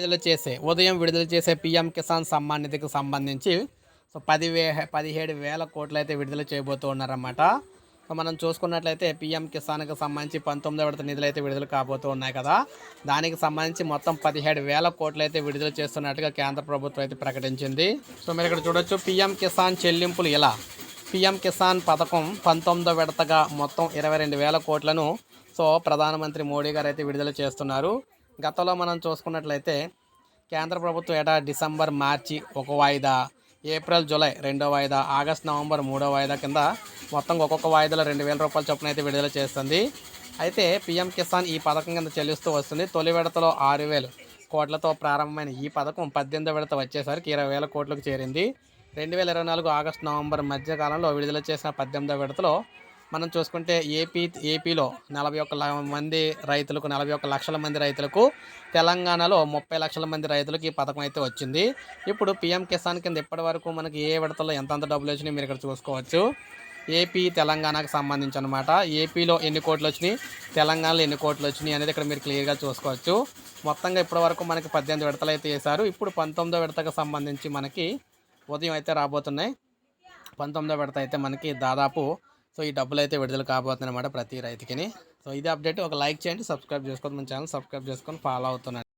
విడుదల చేసే ఉదయం విడుదల చేసే పిఎం కిసాన్ సమ్మాన్ నిధికి సంబంధించి సో పదివే పదిహేడు వేల కోట్లు అయితే విడుదల చేయబోతూ ఉన్నారన్నమాట. సో మనం చూసుకున్నట్లయితే పిఎం కిసాన్కి సంబంధించి పంతొమ్మిదో విడత నిధులు అయితే విడుదల కాబోతూ ఉన్నాయి కదా. దానికి సంబంధించి మొత్తం పదిహేడు వేల కోట్లు అయితే విడుదల చేస్తున్నట్టుగా కేంద్ర ప్రభుత్వం అయితే ప్రకటించింది. సో మీరు ఇక్కడ చూడొచ్చు పిఎం కిసాన్ చెల్లింపులు ఇలా పిఎం కిసాన్ పథకం పంతొమ్మిదో విడతగా మొత్తం ఇరవై రెండు వేల కోట్లను సో ప్రధానమంత్రి మోడీ గారు అయితే విడుదల చేస్తున్నారు. గతంలో మనం చూసుకున్నట్లయితే కేంద్ర ప్రభుత్వం ఏటా డిసెంబర్ మార్చి ఒక వాయిదా ఏప్రిల్ జూలై రెండో వాయిదా ఆగస్ట్ నవంబర్ మూడో వాయిదా కింద మొత్తం ఒక్కొక్క వాయిదాలో రెండు వేల రూపాయల చొప్పున అయితే విడుదల చేస్తుంది. అయితే పీఎం కిసాన్ ఈ పథకం కింద చెల్లిస్తూ వస్తుంది. తొలి విడతలో ఆరు వేలు కోట్లతో ప్రారంభమైన ఈ పథకం పద్దెనిమిదో విడత వచ్చేసరికి ఇరవై వేల కోట్లకు చేరింది. రెండు వేల ఇరవై నాలుగు ఆగస్టు నవంబర్ మధ్యకాలంలో విడుదల చేసిన పద్దెనిమిదో విడతలో మనం చూసుకుంటే ఏపీ ఏపీలో నలభై ఒక్క ల- మంది రైతులకు నలభై ఒక్క లక్షల మంది రైతులకు తెలంగాణలో ముప్పై లక్షల మంది రైతులకు ఈ పథకం అయితే వచ్చింది. ఇప్పుడు పిఎం కిసాన్ కింద ఇప్పటి వరకు మనకి ఏ విడతలో ఎంతంత డబ్బులు వచ్చినాయి మీరు ఇక్కడ చూసుకోవచ్చు. ఏపీ తెలంగాణకు సంబంధించి అనమాట ఏపీలో ఎన్ని కోట్లు వచ్చినాయి? తెలంగాణలో ఎన్ని కోట్లు వచ్చినాయి అనేది ఇక్కడ మీరు క్లియర్గా చూసుకోవచ్చు. మొత్తంగా ఇప్పటి వరకు మనకి పద్దెనిమిది విడతలు అయితే వేశారు. ఇప్పుడు పంతొమ్మిదో విడతకు సంబంధించి మనకి ఉదయం అయితే రాబోతున్నాయి. పంతొమ్మిదో విడత అయితే మనకి దాదాపు సో ఈ డబ్బులు అయితే విడుదల కాబోతున్నాయి అన్నమాట ప్రతి రైతుకి సో ఇది అప్డేట్. ఒక లైక్ చేయండి సబ్స్క్రైబ్ చేసుకోండి మన ఛానల్ సబ్స్క్రైబ్ చేసుకొని ఫాలో అవుతున్నాను.